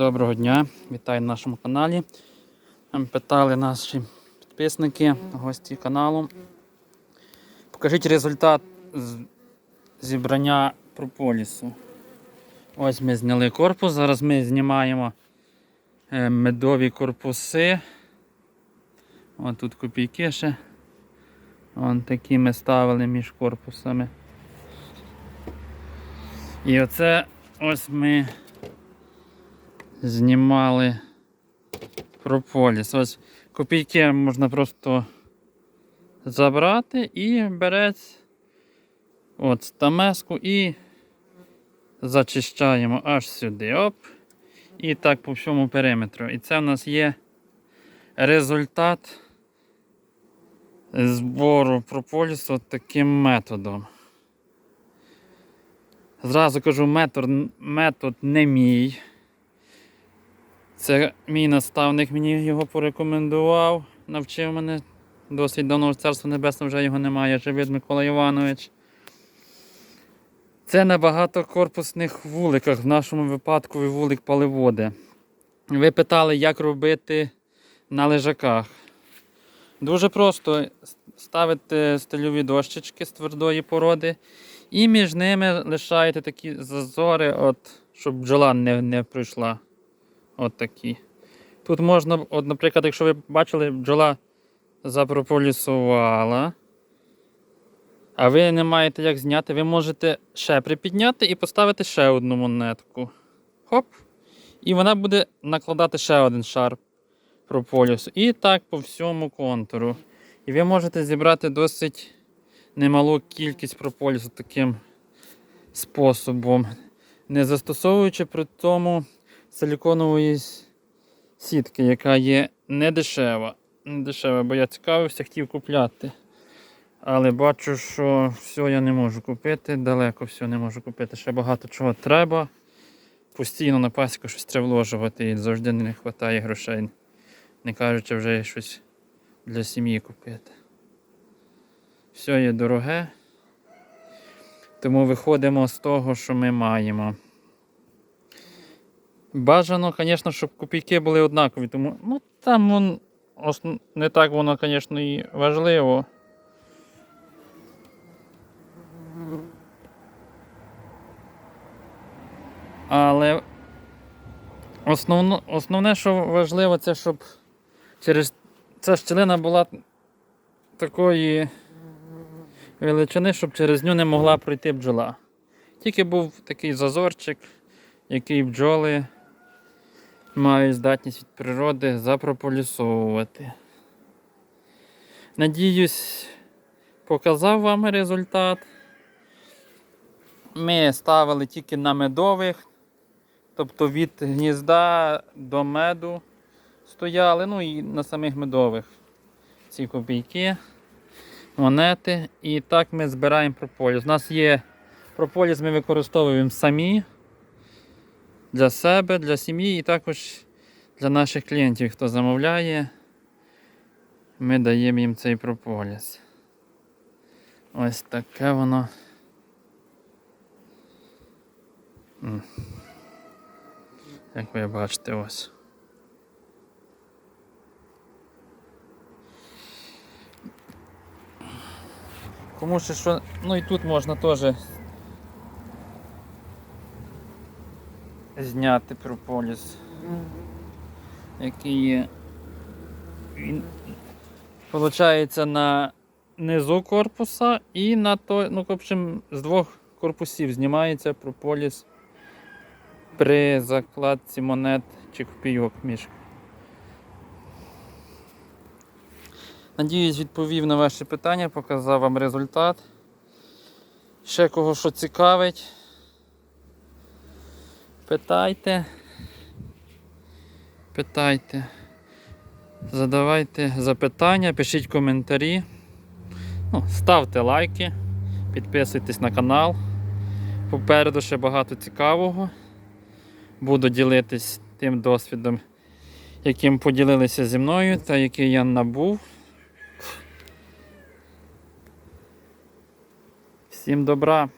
Доброго дня, вітаю на нашому каналі. Нам питали наші підписники, гості каналу. Покажіть результат зібрання прополісу. Ось ми зняли корпус. Зараз ми знімаємо е, медові корпуси. Ось тут копійки ще. Вон такі ми ставили між корпусами. І оце ось ми знімали прополіс. Ось копійки можна просто забрати і береться от стамеску і зачищаємо аж сюди. Оп. І так по всьому периметру. І це в нас є результат збору прополісу таким методом. Зразу кажу, метод, метод не мій. Це мій наставник мені його порекомендував, навчив мене. Досить давно в царство небесне вже його немає, живий Микола Іванович. Це на багатокорпусних вуликах, в нашому випадку вулик Паливоди. Ви питали, як робити на лежаках. Дуже просто ставите стильові дощечки з твердої породи і між ними лишаєте такі зазори, от, щоб бджола не, не пройшла. От такі. Тут можна, от, наприклад, якщо ви бачили, бджола запрополісувала, а ви не маєте як зняти, ви можете ще припідняти і поставити ще одну монетку. Хоп! І вона буде накладати ще один шар прополісу. І так по всьому контуру. І ви можете зібрати досить немалу кількість прополісу таким способом, не застосовуючи при тому силіконової сітки, яка є не дешева. Не дешева, бо я цікавився, хотів купляти. Але бачу, що все я не можу купити, далеко все не можу купити. Ще багато чого треба. Постійно на пасіку щось треба вложувати і завжди не вистачає грошей. Не кажучи вже щось для сім'ї купити. Все є дороге. Тому виходимо з того, що ми маємо. Бажано, звісно, щоб копійки були однакові, тому ну, там вон, ос- не так воно, звісно, і важливо. Але основно, основне, що важливо, це щоб через ця щілина була такої величини, щоб через нього не могла пройти бджола. Тільки був такий зазорчик, який бджоли мають здатність від природи запрополісовувати. Надіюсь, показав вам результат. Ми ставили тільки на медових, тобто від гнізда до меду стояли, ну і на самих медових ці копійки, монети. І так ми збираємо прополіс. У нас є прополіс, ми використовуємо самі для себе, для сім'ї і також для наших клієнтів, хто замовляє, ми даємо їм цей прополіс. Ось таке воно. Як ви бачите, ось. Кому ще що, ну і тут можна теж зняти прополіс, який є. Він Получається на низу корпуса і на той, ну, в общем, з двох корпусів знімається прополіс при закладці монет чи копійок між. Надіюсь, відповів на ваші питання, показав вам результат. Ще кого що цікавить. Питайте. Питайте. Задавайте запитання, пишіть коментарі. Ну, ставте лайки, підписуйтесь на канал. Попереду ще багато цікавого. Буду ділитись тим досвідом, яким поділилися зі мною та який я набув. Всім добра!